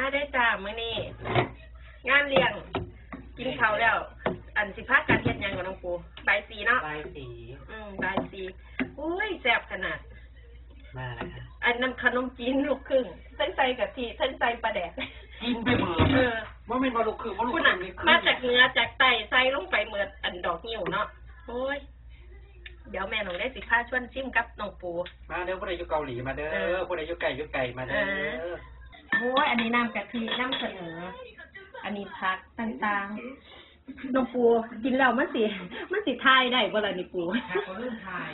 มาได้จ้ามื้อนี้งานเลี้ยง กินข้าวแล้ว อันสิพากันเฮ็ดหยังกับน้องปูใบายสีเนาะ ลายสีอืมใบายสีอุ้ยแซ่บขนาด มาแล้วค่ะ อันนั้นขนมจีนลูกครึ่งทั้งใส่กะทิทั้งใส่ปลาแดกกินไปเหมือเออว่าเป็นมาลูกคือว่าลูกคุณอะนี่มาจากเหนือจากใต้ใส่ลงไปเหมือดอันดอกนิ้วเนาะโอ้ย เดี๋ยวแม่หนูได้สิพาชวนชิมกับน้องปู มาเด้อผู้ใดอยู่เกาหลีมาเด้เอออผู้ใดอยู่ไก่อยู่ไก่มาเด้เออ โอ้ยอันนี้น้ำกะทิน้ำเสนอ อันนี้ผักต่างๆน้องปูกินแล้วมันสิมันสิทายได้บ่ล่ะนี่ปูค่ะเขาเริ่มทาย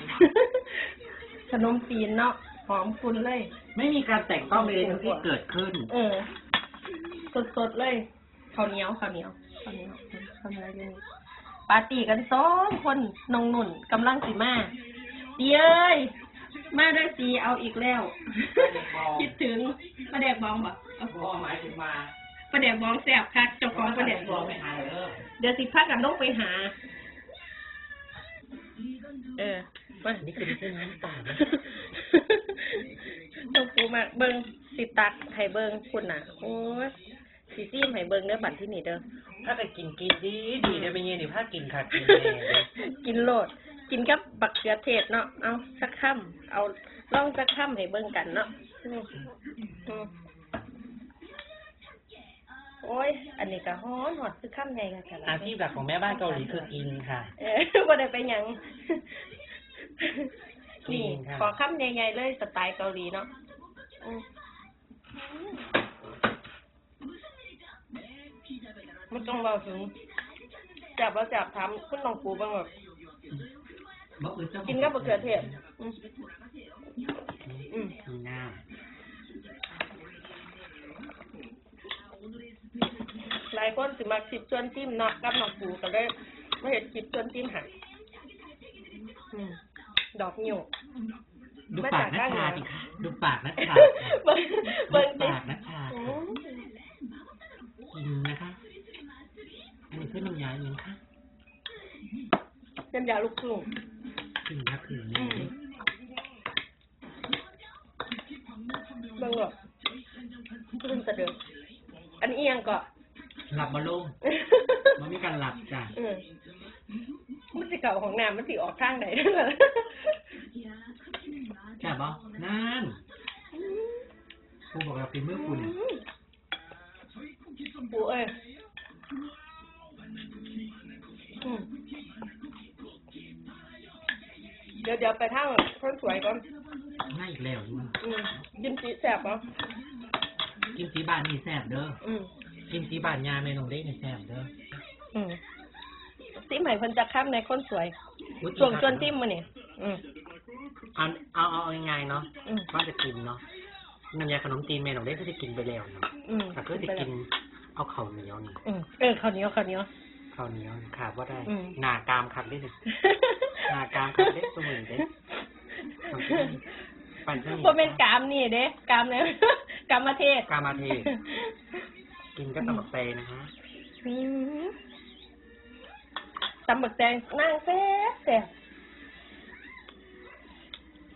ขนมจีนเนาะหอมฟุ้นเลย ไม่มีการแต่งต้องเลยทั้งที่เกิดขึ้น เออ สดๆเลยข้าวเหนียวข้าวเหนียวข้าวเหนียวข้าวเหนียวอยู่นี่ปาร์ตี้กันสองคนน้องหนุ่นกำลังสิมาดีเอ้ย มาได้สีเอาอีกแล้วประแดกบองคิดถึงประแดกบองบ่เอาบอหมายถึงมาประแดกบองแซ่บคักเจ้าของประแดกบองไม่หายเด้อเดี๋ยวสิพากันลงไปหา เออมานี่คือเส้นน้ำตาลน้องปูมาเบิ่งสิตักให้เบิ่งคุณน่ะ โอ้ยสิซีมให้เบิ่งเด้อบัดที่นี่เด้อถ้าจะกินกินดีดีได้ไม่เงี้ยนี่ถ้ากินขาดกินแน่เลยกินโลด กินกับบักเขือเทศเนาะ เอาสักคำเอาลองสักคำให้เบิ่งกันเนาะอืมอืมโอ้ย อันนี้ก็ฮ้อนหอดคือคำใหญ่กันอาชีพหลักของแม่บ้านเกาหลีคือกินค่ะ เออบ่ได้ไปหยังจรินี่งค่ะขอคำใหญ่ๆเลยสไตล์เกาหลีเนาะอืมมันต้องเบาถึงจับแล้วจับถามคุณน้องปูบ้างแบบ กินกับบักเขือเทศอืมอืมมีหน้าหลายคนสิมาคลิปชวนจิ้มเนาะกับน้องปูก็เลยมาเห็นคลิปชวนจิ้มใหายอืมดอกนิ้วดูปากนัชชาดิค่ะดูปากนัชชาเบิ่งดูเบิ่งดิปากนัชชาอืค่ะมกินนะคะ อันนี้คือน้ำยาเองค่ะเป็นยาลูก ครึ่งกินนะคืออืนี่มเบิ่งแบบขึ้นสะเดืออันเอียงก็หลับมาลงมันมีการหลับจ้ะออมันสิเก่าของน้ำมันสิออกทางไหนนั่นแค่บอนั่นครูบอกเราเป็นมือคุณปูเอ้ย เดี๋ยวเดี๋ยวไปทางคนสวยก่อนง่ายอีกแล้วนี่มันอืมยิ้มจีแสบเหรอกินสีบานนี่แซ่บเด้อ อืมกินสีบานยาเมนูได้นี่แซ่บเด้ออืมซิมให้เพิ่นจะค้ำในคนสวยอุ๊ยช่วงชวนซิมมาเนี่ยอืมเอาเอาเอาเอาง่ายๆเนาะอืมว่าจะกินเนาะน้ำยาขนมจีนเมนูได้ก็จะกินไปแล้วเนาะอืมแต่ก็จะกินเอาข้าวเหนียวนี่อืมเออข้าวเหนียวข้าวเหนียว ข้าวเหนียวนี่ขาดว่าได้อืม หน้ากามขัดได้เลย หน้ากามขัดได้สมุนเด้ต้องกินปั่นเส้นบ่เป็นกามนี่เด้กามเนี่ยกามเทศกามาเทศกินก็ตำบักเตนะคะอืมตำบักแตงนั่งแซ่บแซ่บ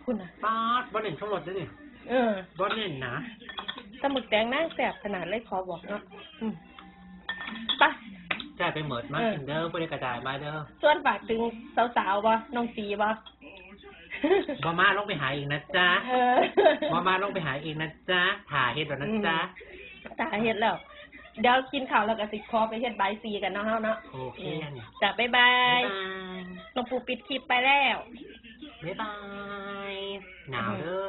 คุณน่ะป้าดบ่เน่นช่องรถด้วยนี่เออบ่เน่นนะตำบักแตงนั่งแซ่บขนาดเลยขอบอกเนาะอืมไป จ่ายไปเหมิดมาเออกินเด้อบ่ได้กระจายมาเด้อส่วนฝากถึงสาวๆบ่น้องสีบ่บ่มาลงไปหาเองนะจ๊ะเออบ่มาลงไปหาเองนะจ๊ะถ่าเฮ็ดแล้วนะจ๊ะตาเฮ็ดแล้ว เดี๋ยวกินข้าวแล้วก็สิขอไปเฮ็ดใบายสีกันเนาะเฮาเนาะโอเคจ้ะบ๊ายบาบ๊ายบายน้องปูปิดคลิปไปแล้วบ๊ายบายหนาวเด้อ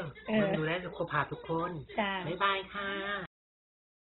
ดูแลสุขภาพทุกคนจ้าบ๊ายบายค่ะ